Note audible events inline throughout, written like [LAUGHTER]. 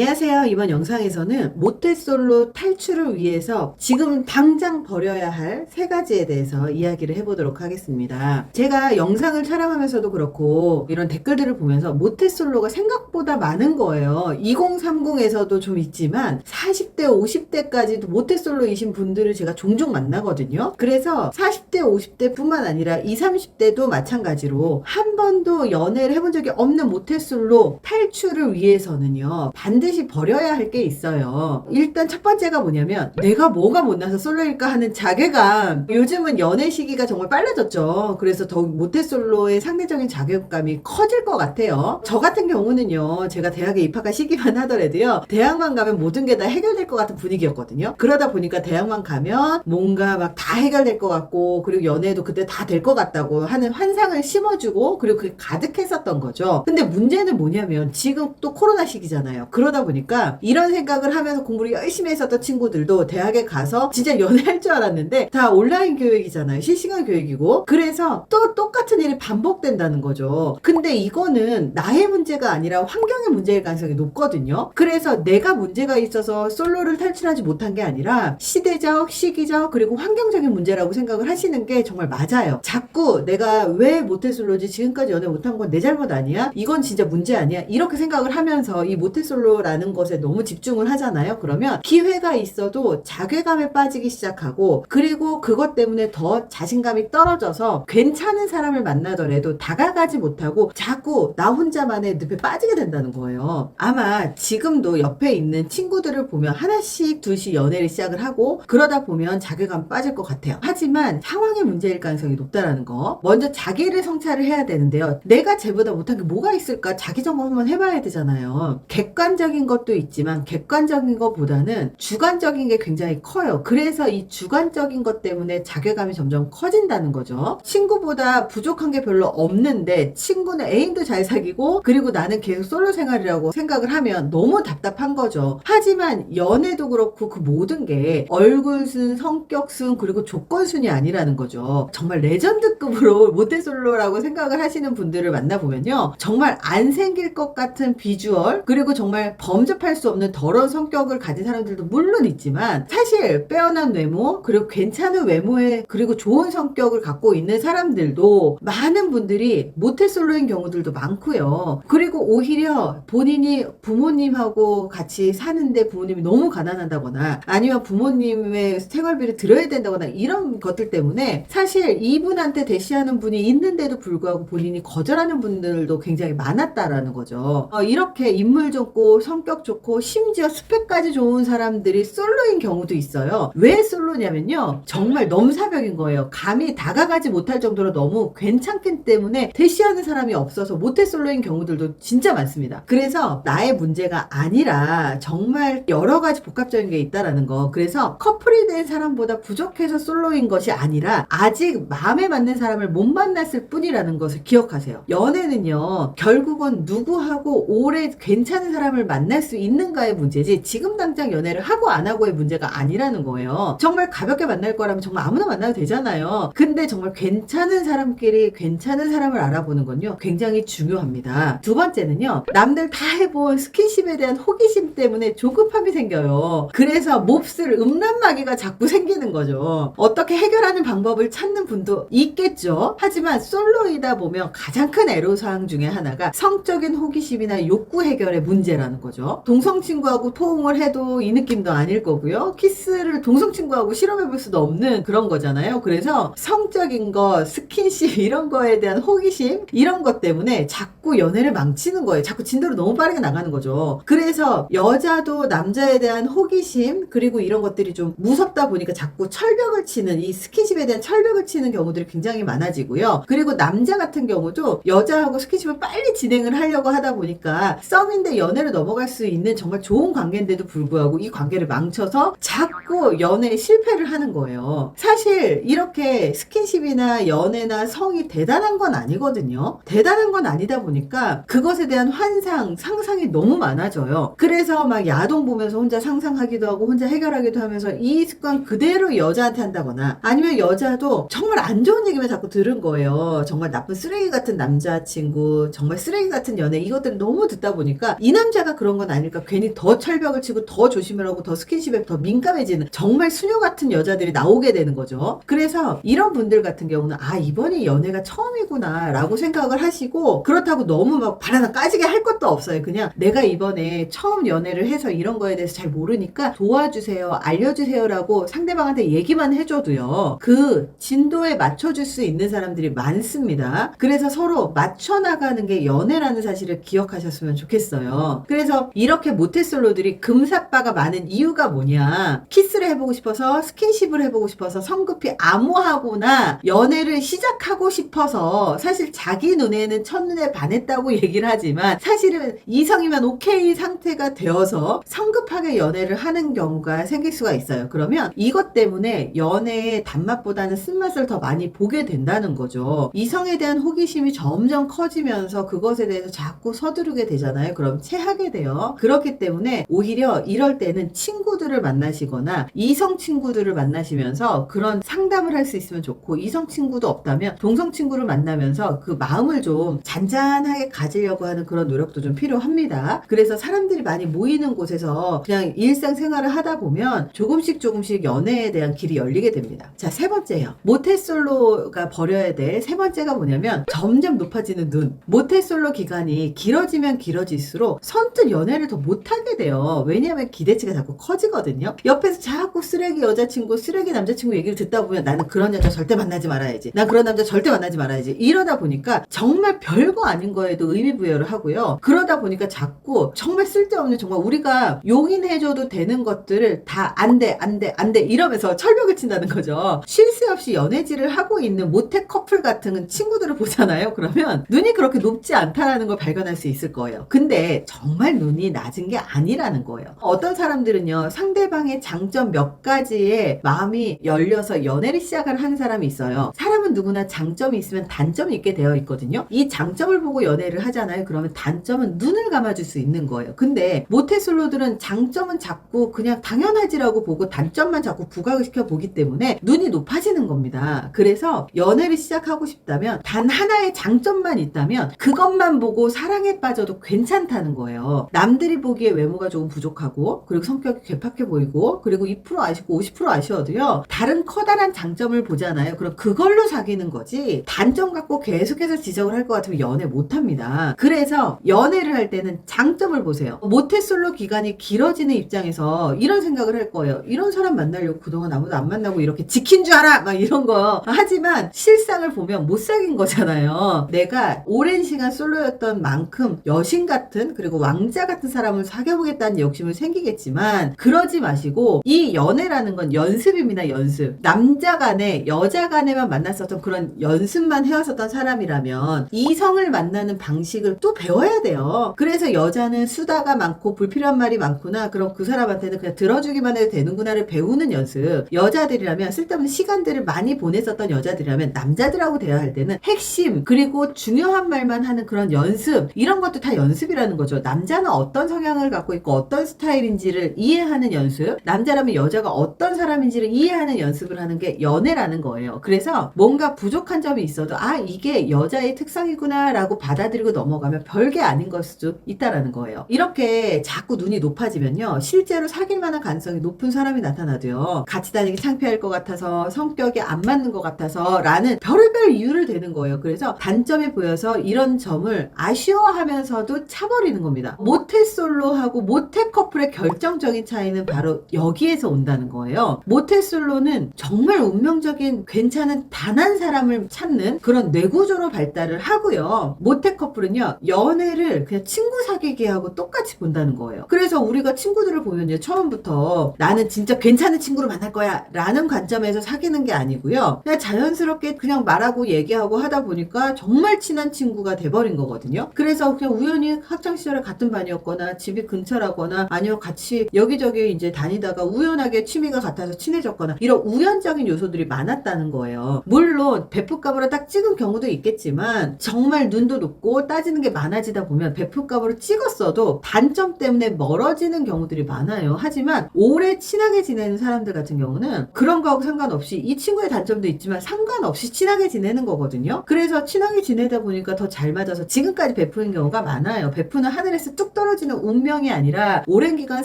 안녕하세요. 이번 영상에서는 모태솔로 탈출을 위해서 지금 당장 버려야 할 세 가지에 대해서 이야기를 해보도록 하겠습니다. 제가 영상을 촬영하면서도 그렇고 이런 댓글들을 보면서 모태솔로가 생각보다 많은 거예요. 2030에서도 좀 있지만 40대, 50대까지도 모태솔로이신 분들을 제가 종종 만나거든요. 그래서 40대, 50대 뿐만 아니라 20, 30대도 마찬가지로 한 번도 연애를 해본 적이 없는 모태솔로 탈출을 위해서는요. 반드시 버려야 할 게 있어요. 일단 첫 번째가 뭐냐면 내가 뭐가 못나서 솔로일까 하는 자괴감. 요즘은 연애 시기가 정말 빨라졌죠. 그래서 더욱 모태솔로의 상대적인 자괴감이 커질 것 같아요. 저 같은 경우는요. 제가 대학에 입학한 시기만 [LAUGHS] 하더라도요. 대학만 가면 모든 게 다 해결될 것 같은 분위기였거든요. 그러다 보니까 대학만 가면 뭔가 막 다 해결될 것 같고 그리고 연애도 그때 다 될 것 같다고 하는 환상을 심어주고 그리고 그게 가득했었던 거죠. 근데 문제는 뭐냐면 지금 또 코로나 시기잖아요. 그러다 보니까 이런 생각을 하면서 공부를 열심히 했었던 친구들도 대학에 가서 진짜 연애할 줄 알았는데 다 온라인 교육이잖아요. 실시간 교육이고. 그래서 또 똑같은 일이 반복된다는 거죠. 근데 이거는 나의 문제가 아니라 환경의 문제일 가능성이 높거든요. 그래서 내가 문제가 있어서 솔로를 탈출하지 못한 게 아니라 시대적, 시기적, 그리고 환경적인 문제라고 생각을 하시는 게 정말 맞아요. 자꾸 내가 왜 모태솔로지 지금까지 연애 못한 건 내 잘못 아니야? 이건 진짜 문제 아니야? 이렇게 생각을 하면서 이 모태솔로 라는 것에 너무 집중을 하잖아요. 그러면 기회가 있어도 자괴감에 빠지기 시작하고 그리고 그것 때문에 더 자신감이 떨어져서 괜찮은 사람을 만나더라도 다가가지 못하고 자꾸 나 혼자만의 늪에 빠지게 된다는 거예요. 아마 지금도 옆에 있는 친구들을 보면 하나씩 둘씩 연애를 시작을 하고 그러다 보면 자괴감 빠질 것 같아요. 하지만 상황의 문제일 가능성이 높다라는 거. 먼저 자기를 성찰을 해야 되는데요. 내가 쟤보다 못한 게 뭐가 있을까? 자기 점검 한번 해봐야 되잖아요. 객관적인 것도 있지만 객관적인 것보다는 주관적인 게 굉장히 커요. 그래서 이 주관적인 것 때문에 자괴감이 점점 커진다는 거죠. 친구보다 부족한 게 별로 없는데 친구는 애인도 잘 사귀고 그리고 나는 계속 솔로 생활이라고 생각을 하면 너무 답답한 거죠. 하지만 연애도 그렇고 그 모든 게 얼굴순, 성격순 그리고 조건순이 아니라는 거죠. 정말 레전드급으로 [LAUGHS] 모태솔로라고 생각을 하시는 분들을 만나보면요. 정말 안 생길 것 같은 비주얼 그리고 정말 범접할 수 없는 더러운 성격을 가진 사람들도 물론 있지만 사실 빼어난 외모 그리고 괜찮은 외모에 그리고 좋은 성격을 갖고 있는 사람들도 많은 분들이 모태솔로인 경우들도 많고요. 그리고 오히려 본인이 부모님하고 같이 사는데 부모님이 너무 가난하다거나 아니면 부모님의 생활비를 들어야 된다거나 이런 것들 때문에 사실 이분한테 대시하는 분이 있는데도 불구하고 본인이 거절하는 분들도 굉장히 많았다라는 거죠. 어, 이렇게 인물 좋고 성격 좋고 심지어 스펙까지 좋은 사람들이 솔로인 경우도 있어요. 왜 솔로냐면요. 정말 넘사벽인 거예요. 감히 다가가지 못할 정도로 너무 괜찮기 때문에 대시하는 사람이 없어서 모태 솔로인 경우들도 진짜 많습니다. 그래서 나의 문제가 아니라 정말 여러 가지 복합적인 게 있다라는 거. 그래서 커플이 된 사람보다 부족해서 솔로인 것이 아니라 아직 마음에 맞는 사람을 못 만났을 뿐이라는 것을 기억하세요. 연애는요, 결국은 누구하고 오래 괜찮은 사람을 만날 수 있는가의 문제지 지금 당장 연애를 하고 안 하고의 문제가 아니라는 거예요. 정말 가볍게 만날 거라면 정말 아무나 만나도 되잖아요. 근데 정말 괜찮은 사람끼리 괜찮은 사람을 알아보는 건요, 굉장히 중요합니다. 두 번째는요, 남들 다 해본 스킨십에 대한 호기심 때문에 조급함이 생겨요. 그래서 몹쓸 음란마귀가 자꾸 생기는 거죠. 어떻게 해결하는 방법을 찾는 분도 있겠죠. 하지만 솔로이다 보면 가장 큰 애로사항 중에 하나가 성적인 호기심이나 욕구 해결의 문제라는 거 죠. 동성 친구하고 포옹을 해도 이 느낌도 아닐 거고요. 키스를 동성 친구하고 실험해 볼 수도 없는 그런 거잖아요. 그래서 성적인 거, 스킨십 [LAUGHS] 이런 거에 대한 호기심 이런 것 때문에 자꾸 연애를 망치는 거예요. 자꾸 진도를 너무 빠르게 나가는 거죠. 그래서 여자도 남자에 대한 호기심 그리고 이런 것들이 좀 무섭다 보니까 자꾸 철벽을 치는 이 스킨십에 대한 철벽을 치는 경우들이 굉장히 많아지고요. 그리고 남자 같은 경우도 여자하고 스킨십을 빨리 진행을 하려고 하다 보니까 썸인데 연애로 넘어 갈 수 있는 정말 좋은 관계인데도 불구하고 이 관계를 망쳐서 자꾸 연애에 실패를 하는 거예요. 사실 이렇게 스킨십이나 연애나 성이 대단한 건 아니거든요. 대단한 건 아니다 보니까 그것에 대한 환상, 상상이 너무 많아져요. 그래서 막 야동 보면서 혼자 상상하기도 하고 혼자 해결하기도 하면서 이 습관 그대로 여자한테 한다거나 아니면 여자도 정말 안 좋은 얘기만 자꾸 들은 거예요. 정말 나쁜 쓰레기 같은 남자친구, 정말 쓰레기 같은 연애 이것들을 너무 듣다 보니까 이 남자가 그렇게 그런 건 아닐까 괜히 더 철벽을 치고 더 조심을 하고 더 스킨십에 더 민감해지는 정말 수녀 같은 여자들이 나오게 되는 거죠. 그래서 이런 분들 같은 경우는 아 이번이 연애가 처음이구나 라고 생각을 하시고 그렇다고 너무 막 바라나 까지게 할 것도 없어요. 그냥 내가 이번에 처음 연애를 해서 이런 거에 대해서 잘 모르니까 도와주세요 알려주세요 라고 상대방한테 얘기만 해줘도요. 그 진도에 맞춰줄 수 있는 사람들이 많습니다. 그래서 서로 맞춰 나가는 게 연애라는 사실을 기억하셨으면 좋겠어요. 그래서 이렇게 모태솔로들이 금사빠가 많은 이유가 뭐냐? 키스를 해보고 싶어서 스킨십을 해보고 싶어서 성급히 암호하거나 연애를 시작하고 싶어서 사실 자기 눈에는 첫눈에 반했다고 [LAUGHS] 얘기를 하지만 사실은 이성이면 오케이 상태가 되어서 성급하게 연애를 하는 경우가 생길 수가 있어요. 그러면 이것 때문에 연애의 단맛보다는 쓴맛을 더 많이 보게 된다는 거죠. 이성에 대한 호기심이 점점 커지면서 그것에 대해서 자꾸 서두르게 되잖아요. 그럼 체하게 돼요. 그렇기 때문에 오히려 이럴 때는 친구들을 만나시거나 이성 친구들을 만나시면서 그런 상담을 할 수 있으면 좋고 이성 친구도 없다면 동성 친구를 만나면서 그 마음을 좀 잔잔하게 가지려고 하는 그런 노력도 좀 필요합니다. 그래서 사람들이 많이 모이는 곳에서 그냥 일상생활을 하다 보면 조금씩 조금씩 연애에 대한 길이 열리게 됩니다. 자, 세 번째요. 모태솔로가 버려야 될 세 번째가 뭐냐면 점점 높아지는 눈. 모태솔로 기간이 길어지면 길어질수록 선뜻 연애를 더 못하게 돼요. 왜냐하면 기대치가 자꾸 커지거든요. 옆에서 자꾸 쓰레기 여자친구, 쓰레기 남자친구 얘기를 듣다 보면 나는 그런 여자 절대 만나지 말아야지. 난 그런 남자 절대 만나지 말아야지. 이러다 보니까 정말 별거 아닌 거에도 의미 부여를 하고요. 그러다 보니까 자꾸 정말 쓸데없는 정말 우리가 용인해줘도 되는 것들을 다 안 돼, 안 돼, 안 돼 이러면서 철벽을 친다는 거죠. 쉴 새 없이 연애질을 하고 있는 모태 커플 같은 친구들을 보잖아요. 그러면 눈이 그렇게 높지 않다라는 걸 발견할 수 있을 거예요. 근데 정말 눈이 낮은 게 아니라는 거예요. 어떤 사람들은요, 상대방의 장점 몇 가지에 마음이 열려서 연애를 시작을 하는 사람이 있어요. 사람은 누구나 장점이 있으면 단점이 있게 되어 있거든요. 이 장점을 보고 연애를 하잖아요. 그러면 단점은 눈을 감아줄 수 있는 거예요. 근데 모태솔로들은 장점은 자꾸 그냥 당연하지라고 보고 단점만 자꾸 부각을 시켜 보기 때문에 눈이 높아지는 겁니다. 그래서 연애를 시작하고 싶다면 단 하나의 장점만 있다면 그것만 보고 사랑에 빠져도 괜찮다는 거예요. 남들이 보기에 외모가 조금 부족하고 그리고 성격이 괴팍해 보이고 그리고 2% 아시고 50% 아쉬워도요. 다른 커다란 장점을 보잖아요. 그럼 그걸로 사귀는 거지 단점 갖고 계속해서 지적을 할 것 같으면 연애 못 합니다. 그래서 연애를 할 때는 장점을 보세요. 모태솔로 기간이 길어지는 입장에서 이런 생각을 할 거예요. 이런 사람 만나려고 그동안 아무도 안 만나고 이렇게 지킨 줄 알아! 막 이런 거. 하지만 실상을 보면 못 사귄 거잖아요. 내가 오랜 시간 솔로였던 만큼 여신 같은 그리고 왕자 같은 사람을 사귀어보겠다는 욕심을 생기겠지만 그러지 마시고 이 연애라는 건 연습입니다. 연습. 남자 간에 여자 간에만 만났었던 그런 연습만 해왔었던 사람이라면 이성을 만나는 방식을 또 배워야 돼요. 그래서 여자는 수다가 많고 불필요한 말이 많구나. 그럼 그 사람한테는 그냥 들어주기만 해도 되는구나를 배우는 연습. 여자들이라면 쓸데없는 시간들을 많이 보냈었던 여자들이라면 남자들하고 대화할 때는 핵심 그리고 중요한 말만 하는 그런 연습 이런 것도 다 연습이라는 거죠. 남자는 어떤 성향을 갖고 있고 어떤 스타일인지를 이해하는 연습. 남자라면 여자가 어떤 사람인지를 이해하는 연습을 하는 게 연애라는 거예요. 그래서 뭔가 부족한 점이 있어도 아 이게 여자의 특성이구나라고 받아들이고 넘어가면 별게 아닌 걸 수도 있다라는 거예요. 이렇게 자꾸 눈이 높아지면요. 실제로 사귈 만한 가능성이 높은 사람이 나타나도요. 같이 다니기 창피할 것 같아서 성격이 안 맞는 것 같아서 라는 별의별 이유를 대는 거예요. 그래서 단점이 보여서 이런 점을 아쉬워하면서도 차버리는 겁니다. 모태솔로하고 모태 커플의 결정적인 차이는 바로 여기에서 온다는 거예요. 모태솔로는 정말 운명적인 괜찮은 단 한 사람을 찾는 그런 뇌구조로 발달을 하고요. 모태 커플은요, 연애를 그냥 친구 사귀기 하고 똑같이 본다는 거예요. 그래서 우리가 친구들을 보면요, 처음부터 나는 진짜 괜찮은 친구를 만날 거야 라는 관점에서 사귀는 게 아니고요. 그냥 자연스럽게 그냥 말하고 얘기하고 하다 보니까 정말 친한 친구가 돼버린 거거든요. 그래서 그냥 우연히 학창시절에 같은 반 이었거나 집이 근처라거나 아니면 같이 여기저기 이제 다니다가 우연하게 취미가 같아서 친해졌거나 이런 우연적인 요소들이 많았다는 거예요. 물론 베프값으로 딱 찍은 경우도 있겠지만 정말 눈도 높고 따지는 게 많아지다 보면 베프값으로 찍었어도 단점 때문에 멀어지는 경우들이 많아요. 하지만 오래 친하게 지내는 사람들 같은 경우는 그런 거하고 상관없이 이 친구의 단점도 있지만 상관없이 친하게 지내는 거거든요. 그래서 친하게 지내다 보니까 더 잘 맞아서 지금까지 베푸는 경우가 많아요. 베푸는 하늘에서 뚝 떨어지는 운명이 아니라 오랜 기간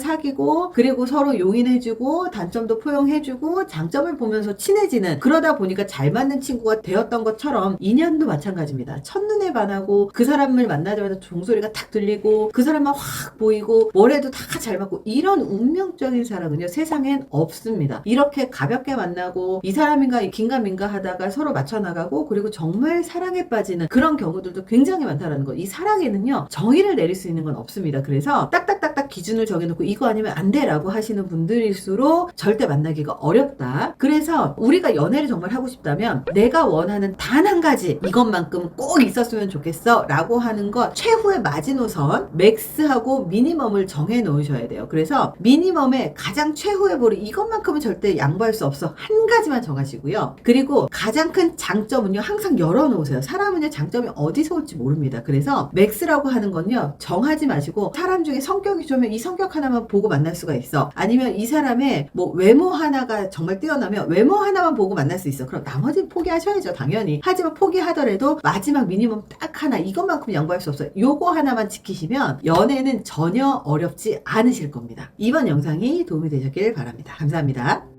사귀고 그리고 서로 용인해주고 단점도 포용해주고 장점을 보면서 친해지는 그러다 보니까 잘 맞는 친구가 되었던 것처럼 인연도 마찬가지입니다. 첫눈에 반하고 그 사람을 만나자마자 종소리가 탁 들리고 그 사람만 확 보이고 뭐래도 다 잘 맞고 이런 운명적인 사랑은요 세상엔 없습니다. 이렇게 가볍게 만나고 이 사람인가 이 긴가민가 하다가 서로 맞춰 나가고 그리고 정말 사랑에 빠지는 그런 경우들도 굉장히 많다라는 거. 이 사랑에는요 정의를 내릴 수 있는 건 없 습니다. 그래서 딱딱 딱딱 기준을 정해놓고 이거 아니면 안 돼라고 하시는 분들일수록 절대 만나기가 어렵다. 그래서 우리가 연애를 정말 하고 싶다면 내가 원하는 단 한 가지 이것만큼 꼭 있었으면 좋겠어 라고 하는 것 최후의 마지노선 맥스하고 미니멈을 정해 놓으셔야 돼요. 그래서 미니멈의 가장 최후의 볼이 이것만큼은 절대 양보할 수 없어 한 가지만 정하시고요. 그리고 가장 큰 장점은요 항상 열어놓으세요. 사람은요 장점이 어디서 올지 모릅니다. 그래서 맥스라고 하는 건요 정하지 마시고 사람 중에 성격이 좋으면 이 성격 하나만 보고 만날 수가 있어. 아니면 이 사람의 뭐 외모 하나가 정말 뛰어나면 외모 하나만 보고 만날 수 있어. 그럼 나머지는 포기하셔야죠 당연히. 하지만 포기하더라도 마지막 미니멈 딱 하나 이것만큼 양보할 수 없어요. 요거 하나만 지키시면 연애는 전혀 어렵지 않으실 겁니다. 이번 영상이 도움이 되셨길 바랍니다. 감사합니다.